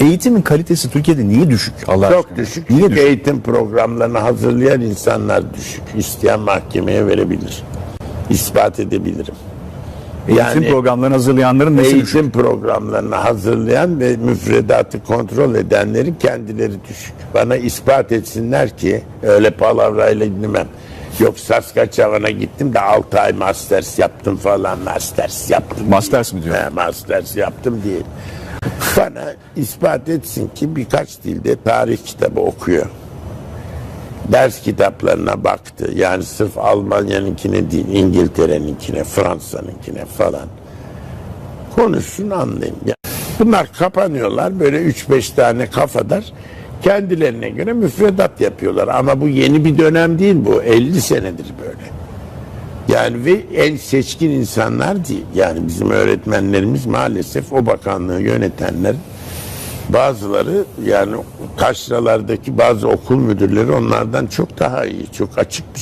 Eğitimin kalitesi Türkiye'de niye düşük Allah Çok aşkına? düşük. Niye Çünkü düşük? eğitim programlarını hazırlayan insanlar düşük. İsteyen mahkemeye verebilir. İspat edebilirim. Eğitim programlarını hazırlayanların nesi düşük? Eğitim programlarını hazırlayan ve müfredatı kontrol edenlerin kendileri düşük. Bana ispat etsinler ki öyle palavrayla dinlemem. Yok Saskatchewan'a gittim de 6 ay masters yaptım falan masters yaptım. Masters mi diyor? He, masters yaptım değil. Bana ispat etsin ki birkaç dilde tarih kitabı okuyor. Ders kitaplarına baktı. Yani sırf Almanya'nınkine değil, İngiltere'ninkine, Fransa'nınkine falan. Konuşsun anlayayım. Ya Bunlar kapanıyorlar böyle 3-5 tane kafadar. Kendilerine göre müfredat yapıyorlar. Ama bu yeni bir dönem değil bu. 50 senedir böyle. Yani ve en seçkin insanlar değil. Yani bizim öğretmenlerimiz maalesef o bakanlığı yönetenler bazıları yani taşralardaki bazı okul müdürleri onlardan çok daha iyi. Çok açık bir